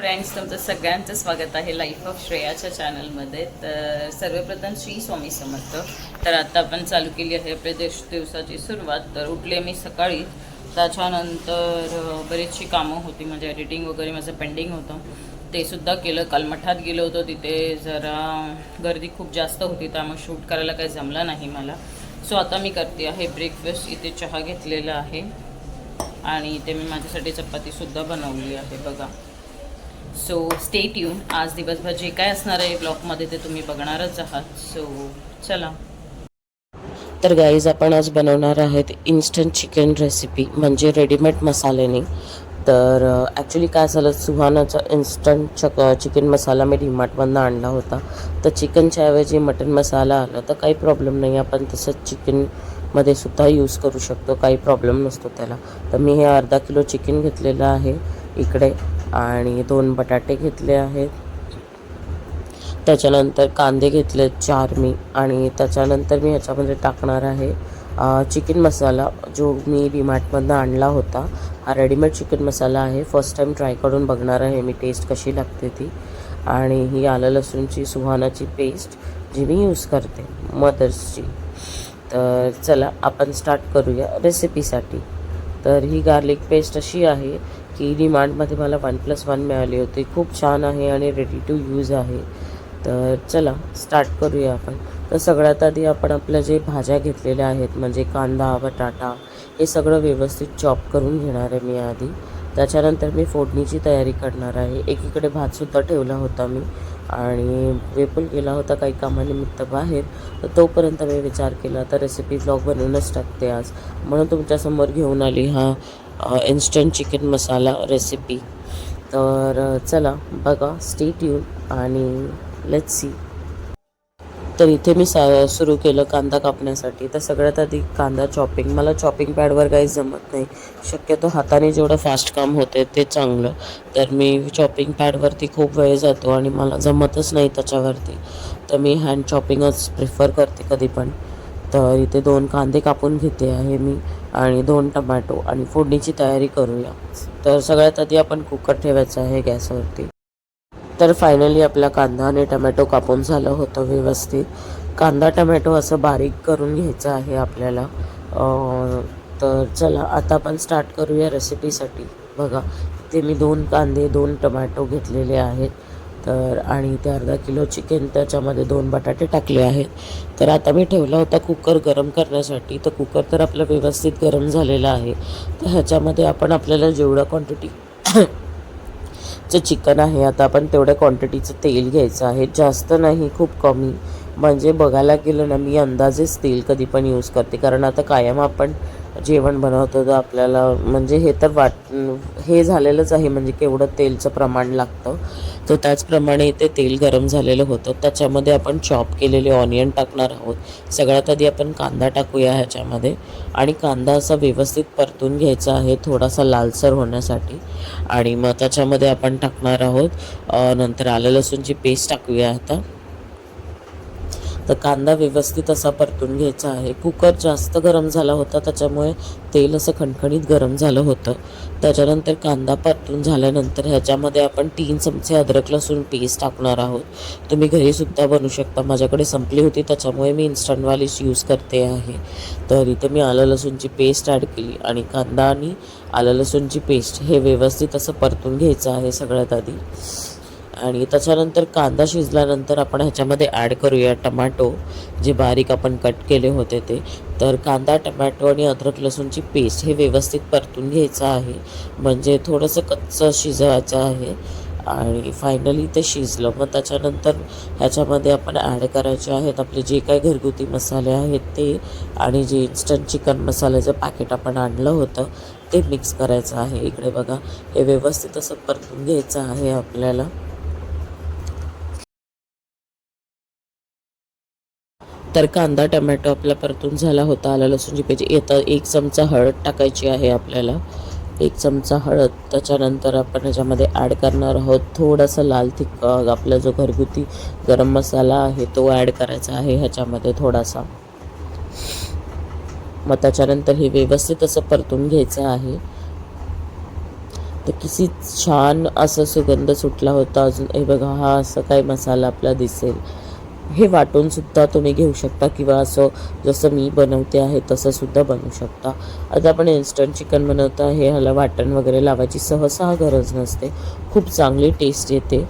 Friends तुमचं सगळ्यांचं स्वागत आहे लाईफ ऑफ श्रेयाच्या चॅनलमध्ये तर सर्वप्रथम श्री स्वामी समर्थ. तर आता आपण चालू केली आहे आपल्या दिवस दिवसाची सुरुवात. तर उठले मी सकाळी. त्याच्यानंतर बरीचशी कामं होती म्हणजे एडिटिंग वगैरे माझं पेंडिंग होतं. ते सुद्धा केलं. काल मठात गेलो होतो. तिथे जरा गर्दी खूप जास्त होती त्यामुळे शूट करायला काही जमला नाही मला. सो आता मी करते आहे ब्रेकफास्ट इथे चहा घेतलेला आहे. आणि इथे मी माझ्यासाठी चपातीसुद्धा बनवली आहे. बघा. सो स्टे ट्यून आज दिवसभर जे काय असणार आहे ब्लॉगमध्ये ते तुम्ही बघणारच आहात. सो चला. तर गाईज आपण आज बनवणार आहेत इन्स्टंट चिकन रेसिपी म्हणजे रेडीमेड मसाल्याने. तर ॲक्च्युली काय झालं सुहानाचा इन्स्टंट चक चिकन मसाला मी डीमार्टमधनं आणला होता. तर चिकनच्या ऐवजी मटन मसाला आला तर काही प्रॉब्लेम नाही. आपण तसंच चिकनमध्ये सुद्धा यूज करू शकतो काही प्रॉब्लेम नसतो त्याला. तर मी हे अर्धा किलो चिकन घेतलेलं आहे. इकडे आणि दोन बटाटे घेतले आहेत. त्याच्यानंतर कांदे घेतले चार मी. आणि त्याच्यानंतर मी ह्याच्यामध्ये टाकणार आहे चिकन मसाला जो मी डीमार्टमधनं आणला होता. हा रेडीमेड चिकन मसाला आहे. फर्स्ट टाईम ट्राय करून बघणार आहे मी टेस्ट कशी लागते ती. आणि ही आलं लसूणची सुहानाची पेस्ट जी मी यूज करते मदर्सची. तर चला आपण स्टार्ट करूया रेसिपीसाठी. तर ही गार्लिक पेस्ट अशी आहे की डिमांडमध्ये मला वन प्लस वन मिळाली होती. खूप छान आहे आणि रेडी टू यूज आहे. तर चला स्टार्ट करूया आपण. तर सगळ्यात आधी आपण आपल्या जे भाज्या घेतलेल्या आहेत म्हणजे कांदा बटाटा हे सगळं व्यवस्थित चॉप करून घेणार आहे मी आधी. त्याच्यानंतर मी फोडणीची तयारी करणार आहे. एकीकडे भातसुद्धा ठेवला होता मी आणि वेपूल गेला होता काही कामानिमित्त बाहेर. तर तोपर्यंत मी विचार केला तर रेसिपी ब्लॉग बनवूनच टाकते आज. म्हणून तुमच्यासमोर घेऊन आली हा इन्स्टंट चिकन मसाला रेसिपी तर चला बघा स्टेट ट्यून आणि लेट्स सी तर इथे मी सा सुरू केलं कांदा कापण्यासाठी. तर सगळ्यात आधी कांदा चॉपिंग मला चॉपिंग पॅडवर काही जमत नाही. शक्यतो हाताने जेवढं फास्ट काम होते ते चांगलं. तर मी चॉपिंग पॅडवरती खूप वेळ जातो आणि मला जमतच नाही त्याच्यावरती. तर मी हँड चॉपिंगच प्रिफर करते कधी पण तर इथे दोन कांदे कापून घेते आहे मी. आणि दोन टमॅटो आणि फोडणीची तयारी करूया. तर सगळ्यात आधी आपण कुकर ठेवायचं आहे गॅसवरती. तर फायनली आपला कांदा आणि टमॅटो कापून झालं होतं व्यवस्थित. कांदा टमॅटो असं बारीक करून घ्यायचं आहे आपल्याला. तर चला आता आपण स्टार्ट करूया रेसिपीसाठी बघा ते मी दोन कांदे दोन टमॅटो घेतलेले आहेत. तर आणि ते अर्धा किलो चिकन त्याच्यामध्ये दोन बटाटे टाकले आहेत. तर आता मी ठेवला होता कुकर गरम करण्यासाठी. तर कुकर तर आपलं व्यवस्थित गरम झालेला आहे. तर ह्याच्यामध्ये आपण आपल्याला जेवढं क्वांटिटी जे चिकन आहे आता आपण तेवढ्या क्वांटिटीचं तेल घ्यायचं आहे. जास्त नाही खूप कमी. म्हणजे बघायला गेलं ना मी अंदाजेच तेल कधी पण यूज करते. कारण आता कायम आपण जेवण बनवतो तर आपल्याला म्हणजे हे तर वाट हे झालेलंच आहे म्हणजे केवढं तेलचं प्रमाण लागतं. तर त्याचप्रमाणे इथे तेल गरम झालेलं होतं. त्याच्यामध्ये आपण चॉप केलेले ऑनियन टाकणार आहोत. सगळ्यात आधी आपण कांदा टाकूया ह्याच्यामध्ये. आणि कांदा असा व्यवस्थित परतून घ्यायचा आहे थोडासा लालसर होण्यासाठी. आणि मग त्याच्यामध्ये आपण टाकणार आहोत नंतर आलं लसूणची पेस्ट टाकूया आता. तर कांदा व्यवस्थित असा परतून घ्यायचा आहे. कुकर जास्त गरम झाला होता त्याच्यामुळे तेल असं खणखणीत गरम झालं होतं. त्याच्यानंतर कांदा परतून झाल्यानंतर ह्याच्यामध्ये आपण तीन चमचे अद्रक लसूण पेस्ट टाकणार आहोत. तुम्ही घरीसुद्धा बनवू शकता. माझ्याकडे संपली होती त्याच्यामुळे मी इन्स्टंटवालीच यूज करते आहे. तर इथे मी आलं लसूणची पेस्ट ॲड केली आणि कांदा आणि आलं लसूणची पेस्ट हे व्यवस्थित असं परतून घ्यायचं आहे सगळ्यात आधी. आणि त्याच्यानंतर कांदा शिजल्यानंतर आपण ह्याच्यामध्ये ॲड करूया टमॅटो जे बारीक आपण कट केले होते ते. तर कांदा टमॅटो आणि अद्रक लसूणची पेस्ट हे व्यवस्थित परतून घ्यायचं आहे. म्हणजे थोडंसं कच्चं शिजवायचं आहे. आणि फायनली ते शिजलं. मग त्याच्यानंतर ह्याच्यामध्ये आपण ॲड करायचे आहेत आपले जे काही घरगुती मसाले आहेत ते आणि जे इन्स्टंट चिकन मसाल्याचं पॅकेट आपण आणलं होतं ते मिक्स करायचं आहे. इकडे बघा हे व्यवस्थित असं परतून घ्यायचं आहे आपल्याला. तर कांदा टमॅटो आपला परतून झाला होता. आला लसूणची पाहिजे येतं एक चमचा हळद टाकायची आहे आपल्याला. एक चमचा हळद. त्याच्यानंतर आपण ह्याच्यामध्ये ॲड करणार आहोत थोडासा लाल तिख आपला जो घरगुती गरम मसाला आहे तो ॲड करायचा आहे ह्याच्यामध्ये थोडासा. मग त्याच्यानंतर हे व्यवस्थित असं परतून घ्यायचं आहे. तर किती छान असा सुगंध सुटला होता. अजून हे बघा हा असं काही मसाला आपला दिसेल. हे वाटून सुद्धा तुम्ही घेऊ शकता किंवा असं जसं मी बनवते आहे तसं सुद्धा बनवू शकता. आता आपण इन्स्टंट चिकन बनवता हे ह्याला वाटण वगैरे लावायची सहसा गरज नसते. खूप चांगली टेस्ट येते.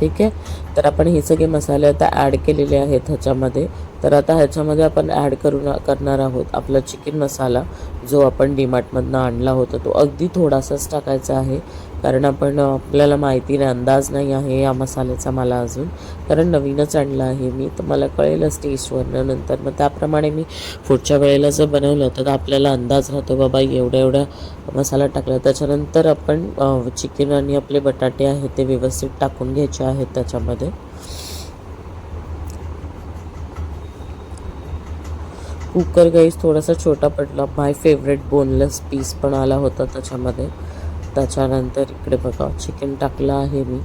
ठीक आहे? तर आपण हे सगळे मसाले आता ॲड केलेले आहेत ह्याच्यामध्ये. तर आता ह्याच्यामध्ये आपण ॲड करून करणार आहोत आपला चिकन मसाला जो आपण डीमार्टमधनं आणला होता तो अगदी थोडासाच टाकायचा आहे. कारण आपण आपल्याला माहिती नाही अंदाज नाही आहे या मसाल्याचा मला अजून. कारण नवीनच आणला आहे मी तर मला कळेलच टेस्टवरनं नंतर मग त्याप्रमाणे मी पुढच्या वेळेला जर बनवलं तर आपल्याला अंदाज राहतो बाबा एवढा एवढा मसाला टाकला. त्याच्यानंतर आपण चिकन आणि आपले बटाटे आहेत ते व्यवस्थित टाकून घ्यायचे आहेत त्याच्यामध्ये. कुकर गाईस थोडासा छोटा पडला. माय फेवरेट बोनलेस पीस पण आला होता त्याच्यामध्ये. त्याच्यानंतर इकडे बघा चिकन टाकलं आहे मी.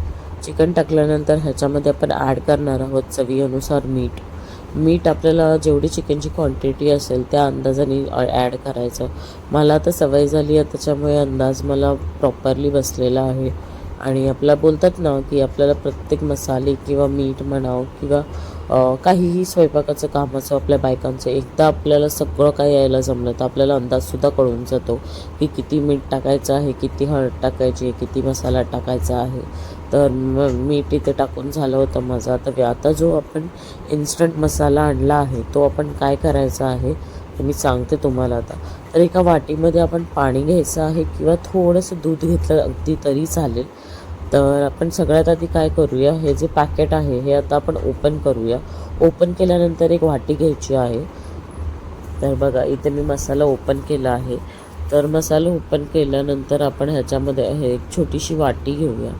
चिकन टाकल्यानंतर ह्याच्यामध्ये आपण ॲड करणार आहोत चवीनुसार मीठ. मीठ आपल्याला जेवढी चिकनची क्वांटिटी असेल त्या अंदाजाने ॲड करायचं. मला आता सवय झाली आहे त्याच्यामुळे अंदाज मला प्रॉपरली बसलेला आहे. आणि आपला बोलतात ना की आपल्याला प्रत्येक मसाले किंवा मीठ म्हणावं किंवा काहीही स्वयंपाकाचं काम असो आपल्या बायकांचं एकदा आपल्याला सगळं काही यायला जमलं तर आपल्याला अंदाजसुद्धा कळून जातो की किती मीठ टाकायचं आहे किती हळद टाकायची आहे किती मसाला टाकायचा आहे. तर मग मीठ इथे टाकून झालं होतं माझं. आता आता जो आपण इन्स्टंट मसाला आणला आहे तो आपण काय करायचा आहे मी सांगते तुम्हाला आता. तर एका वाटीमध्ये आपण पाणी घ्यायचं आहे किंवा थोडंसं दूध घेतलं अगदी तरी चालेल. तर आपण सगळ्यात आधी काय करूया हे जे पॅकेट आहे हे आता आपण ओपन करूया. ओपन केल्यानंतर एक वाटी घ्यायची आहे. तर बघा इथे मी मसाला ओपन केला आहे. तर मसाला ओपन केल्यानंतर आपण ह्याच्यामध्ये हे एक छोटीशी वाटी घेऊया.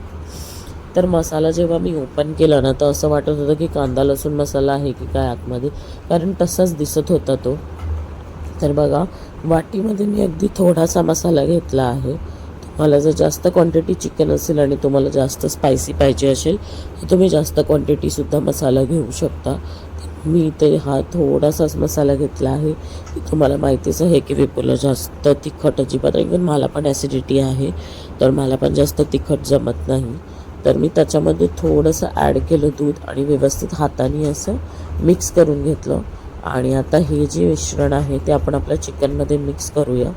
तर मसाला जेव्हा मी ओपन केला ना तर असं वाटत होतं की कांदा लसूण मसाला आहे की काय आतमध्ये. कारण तसाच दिसत होता तो. तर बघा वाटीमध्ये मी अगदी थोडासा मसाला घेतला आहे. मला जर जास्त क्वांटिटी चिकन असेल आणि तुम्हाला जास्त स्पायसी पाहिजे असेल तर तुम्ही जास्त क्वांटिटीसुद्धा मसाला घेऊ शकता. मी इथे हा थोडासाच मसाला घेतला आहे. तुम्हाला माहितीच आहे की विपुला जास्त तिखट अजिबात इव्हन मला पण ॲसिडिटी आहे. तर मला पण जास्त तिखट जमत नाही. तर मी त्याच्यामध्ये थोडंसं ॲड केलं दूध आणि व्यवस्थित हाताने असं मिक्स करून घेतलं. आणि आता हे जे मिश्रण आहे ते आपण आपल्या चिकनमध्ये मिक्स करूया.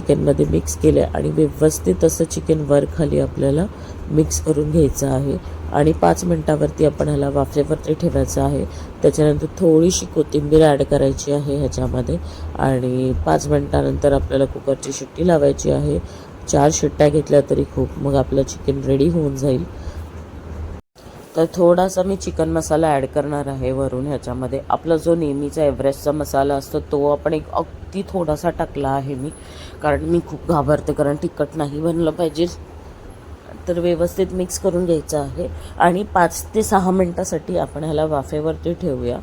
चिकनमध्ये मिक्स केलं आणि व्यवस्थित असं चिकन वर खाली आपल्याला मिक्स करून घ्यायचं आहे. आणि पाच मिनटावरती आपण ह्याला वाफेवरती ठेवायचं आहे. त्याच्यानंतर थोडीशी कोथिंबीर ॲड करायची आहे ह्याच्यामध्ये. आणि पाच मिनटानंतर आपल्याला कुकरची शिट्टी लावायची आहे. चार शिट्ट्या घेतल्या तरी खूप मग आपलं चिकन रेडी होऊन जाईल. तर थोडासा मी चिकन मसाला ॲड करणार आहे वरून ह्याच्यामध्ये. आपला जो नेहमीचा एव्हरेस्टचा मसाला असतो तो आपण एक अगदी थोडासा टाकला आहे मी. कारण मी खूप घाबरते कारण तिखट नाही बनलं पाहिजे. तर व्यवस्थित मिक्स करून घ्यायचं आहे. आणि पाच ते सहा मिनटासाठी आपण ह्याला वाफेवरती ठेवूया.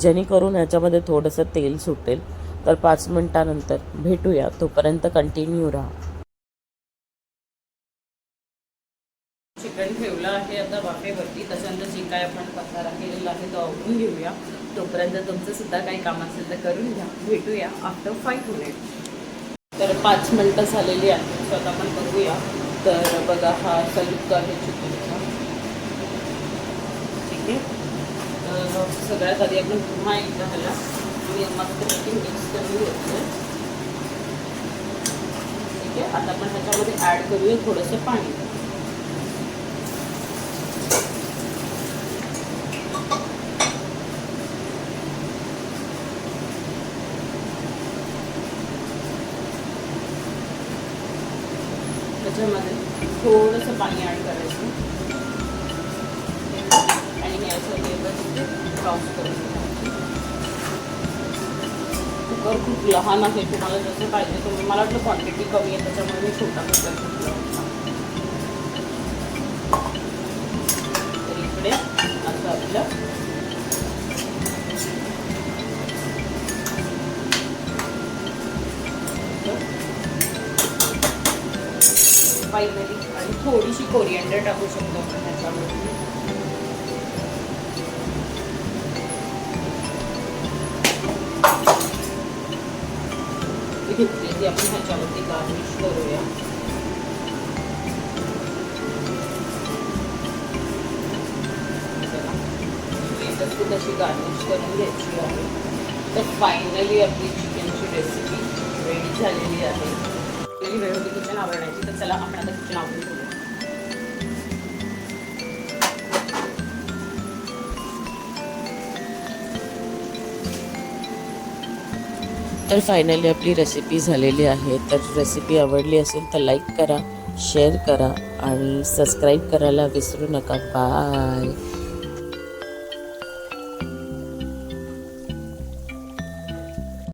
जेणेकरून ह्याच्यामध्ये थोडंसं तेल सुटेल. तर पाच मिनटानंतर भेटूया. तोपर्यंत कंटिन्यू राहा. वाफेवरती त्याच्यानंतर जे काय आपण पसारा केलेला आहे तो आवडून घेऊया. तोपर्यंत तुमचं सुद्धा काही काम असेल तर करून घ्या. भेटूया आफ्टर फाईव्ह मिनिट तर पाच मिनटं झालेली आहेत. तर आपण बघूया. तर बघा हा सलुक्त आहे चिकनचा ठीक आहे. तर सगळ्यात आधी आपण पुन्हा एकदा ह्याला मी मस्तपैकी मिक्स करून घेतलं. ठीक आहे. आता आपण ह्याच्यामध्ये ॲड करूया थोडंसं पाणी त्याच्यामध्ये थोडंसं पाणी ॲड करायचं आणि हे असं व्यवस्थित कुकर खूप लहान आहे तुम्हाला जसं पाहिजे तुम्ही मला वाटलं क्वांटिटी कमी आहे त्याच्यामुळे मी छोटा कुकर घेतला तर इकडे असं आपलं. फायनली आणि थोडीशी कोरिअंडर टाकू शकतो आपण ह्याच्यामध्ये घेतली आधी आपण ह्याच्यावरती गार्निश करूया. चला. म्हणजे व्यवस्थित अशी गार्निश करून घ्यायची आहे. तर फायनली आपली चिकनची रेसिपी रेडी झालेली आहे. केली वेळ होती किचन आवरण्याची. तर चला आपण आता किचन आवडून तर फायनली आपली रेसिपी झालेली आहे. तर रेसिपी आवडली असेल तर लाईक करा शेअर करा आणि सबस्क्राईब करायला विसरू नका. बाय